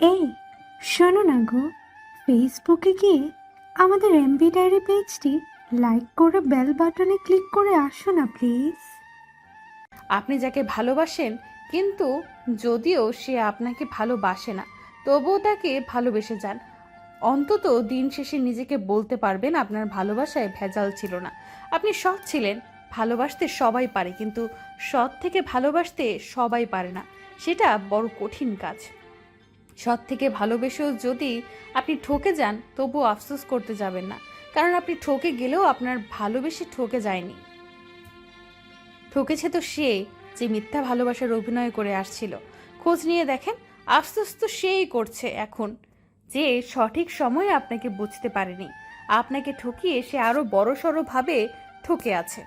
এই, শোনো না গো। ফেসবুকে গিয়ে আমাদের এমবি ডায়েরি পেজটি লাইক করে বেল বাটনে ক্লিক করে আসো না প্লিজ আপনি যাকে ভালোবাসেন, কিন্তু যদিও সে আপনাকে ভালোবাসে না, তবুও তাকে ভালোবেসে যান। অন্তত দিন শেষে নিজেকে বলতে পারবেন আপনার ভালোবাসায় ভেজাল ছিল না। আপনি সৎ ছিলেন, ভালোবাসতে সবাই পারে, কিন্তু সৎ থেকে ভালোবাসতে সবাই পারে না। সেটা বড় কঠিন কাজ। সৎ থেকে ভালোবেসেও যদি আপনি ঠকে যান, তবুও আফসোস করতে যাবেন না। কারণ আপনি ঠকে গেলেও আপনার ভালোবেসে ঠকে যায়নি। ঠকেছে তো সে যে মিথ্যা ভালোবাসার অভিনয় করে আসছিল। খোঁজ নিয়ে দেখেন, আফসোস তো সেই করছে এখন, যে সঠিক সময়ে আপনাকে বুঝতে পারেনি। আপনাকে ঠকিয়ে সে আরও বড়সড়ভাবে ঠকে আছে।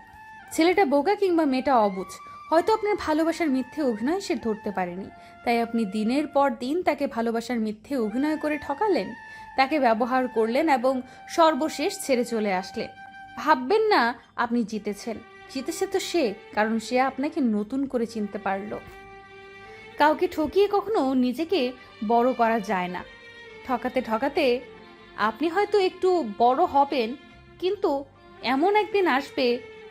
ছেলেটা বোকা কিংবা মেয়েটা অবুঝ হয়তো আপনার ভালোবাসার মিথ্যে অভিনয় সে ধরতে পারেনি। তাই আপনি দিনের পর দিন তাকে ভালোবাসার মিথ্যে অভিনয় করে ঠকালেন, তাকে ব্যবহার করলেন এবং সর্বশেষ ছেড়ে চলে আসলেন। ভাববেন না আপনি জিতেছেন। জিতেছে তো সে, কারণ সে আপনাকে নতুন করে চিনতে পারল। কাউকে ঠকিয়ে কখনো নিজেকে বড় করা যায় না। ঠকাতে ঠকাতে আপনি হয়তো একটু বড় হবেন, কিন্তু এমন একদিন আসবে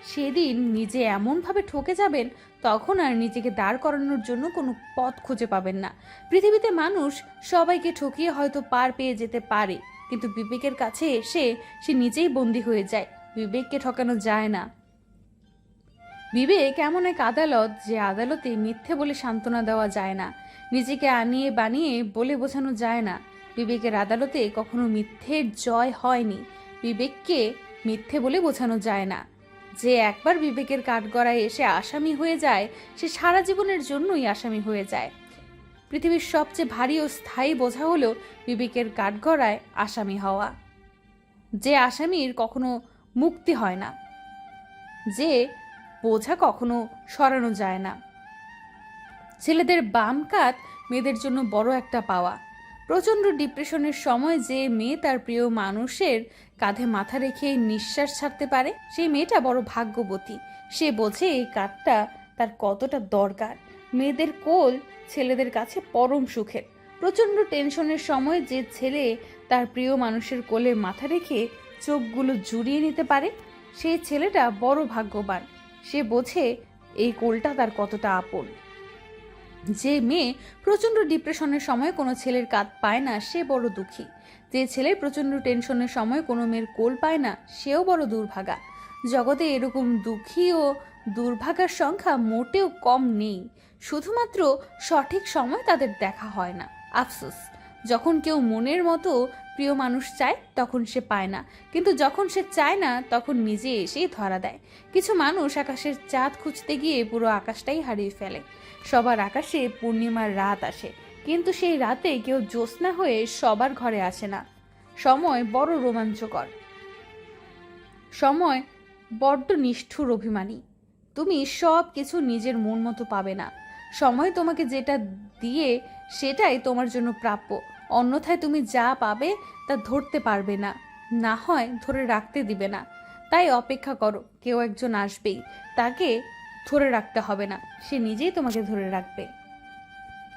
সেদিন নিজে এমনভাবে ঠকে যাবেন, তখন আর নিজেকে দাঁড় করানোর জন্য কোনো পথ খুঁজে পাবেন না। পৃথিবীতে মানুষ সবাইকে ঠকিয়ে হয়তো পার পেয়ে যেতে পারে, কিন্তু বিবেকের কাছে এসে সে নিজেই বন্দী হয়ে যায়। বিবেককে ঠকানো যায় না। বিবেক এমন এক আদালত, যে আদালতে মিথ্যে বলে সান্ত্বনা দেওয়া যায় না। নিজেকে আনিয়ে বানিয়ে বলে বোঝানো যায় না। বিবেকের আদালতে কখনো মিথ্যের জয় হয়নি। বিবেককে মিথ্যে বলে বোঝানো যায় না। যে একবার বিবেকের কাঠগড়ায় এসে আসামি হয়ে যায়, সে সারা জীবনের জন্যই আসামি হয়ে যায়। পৃথিবীর সবচেয়ে ভারী ও স্থায়ী বোঝা হলো বিবেকের কাঠগড়ায় আসামি হওয়া। যে আসামির কখনো মুক্তি হয় না। যে বোঝা কখনো সরানো যায় না। ছেলেদের বাম কাত মেয়েদের জন্য বড় একটা পাওয়া। প্রচণ্ড ডিপ্রেশনের সময় যে মেয়ে তার প্রিয় মানুষের কাঁধে মাথা রেখে নিঃশ্বাস ছাড়তে পারে, সেই মেয়েটা বড় ভাগ্যবতী। সে বোঝে এই কাঠটা তার কতটা দরকার। মেয়েদের কোল ছেলেদের কাছে পরম সুখের। প্রচণ্ড টেনশনের সময় যে ছেলে তার প্রিয় মানুষের কোলে মাথা রেখে চোখগুলো জুড়িয়ে নিতে পারে, সেই ছেলেটা বড় ভাগ্যবান। সে বোঝে এই কোলটা তার কতটা আপন। যে মেয়ে প্রচণ্ড ডিপ্রেশনের সময় কোনো ছেলের কাঁধ পায় না, সে বড় দুঃখী। যে ছেলে প্রচণ্ড টেনশনের সময় কোনো মেয়ের কোল পায় না, সেও বড় দুর্ভাগা। জগতে এরকম দুঃখী ও দুর্ভাগার সংখ্যা মোটেও কম নেই। শুধুমাত্র সঠিক সময় তাদের দেখা হয় না। আফসোস। যখন কেউ মনের মতো প্রিয় মানুষ চায়, তখন সে পায় না। কিন্তু যখন সে চায় না, তখন নিজে এসেই ধরা দেয়। কিছু মানুষ আকাশের চাঁদ খুঁজতে গিয়ে পুরো আকাশটাই হারিয়ে ফেলে। সবার আকাশে পূর্ণিমার রাত আসে। কিন্তু সেই রাতে কেউ জ্যোৎস্না হয়ে সবার ঘরে আসে না। সময় বড় রোমাঞ্চকর। সময় বড্ড নিষ্ঠুর অভিমানী। তুমি সব কিছু নিজের মন মতো পাবে না। সময় তোমাকে যেটা দিয়ে সেটাই তোমার জন্য প্রাপ্য। অন্যথায় তুমি যা পাবে তা ধরতে পারবে না। না হয় ধরে রাখতে দিবে না। তাই অপেক্ষা করো, কেউ একজন আসবেই। তাকে ধরে রাখতে হবে না। সে নিজেই তোমাকে ধরে রাখবে।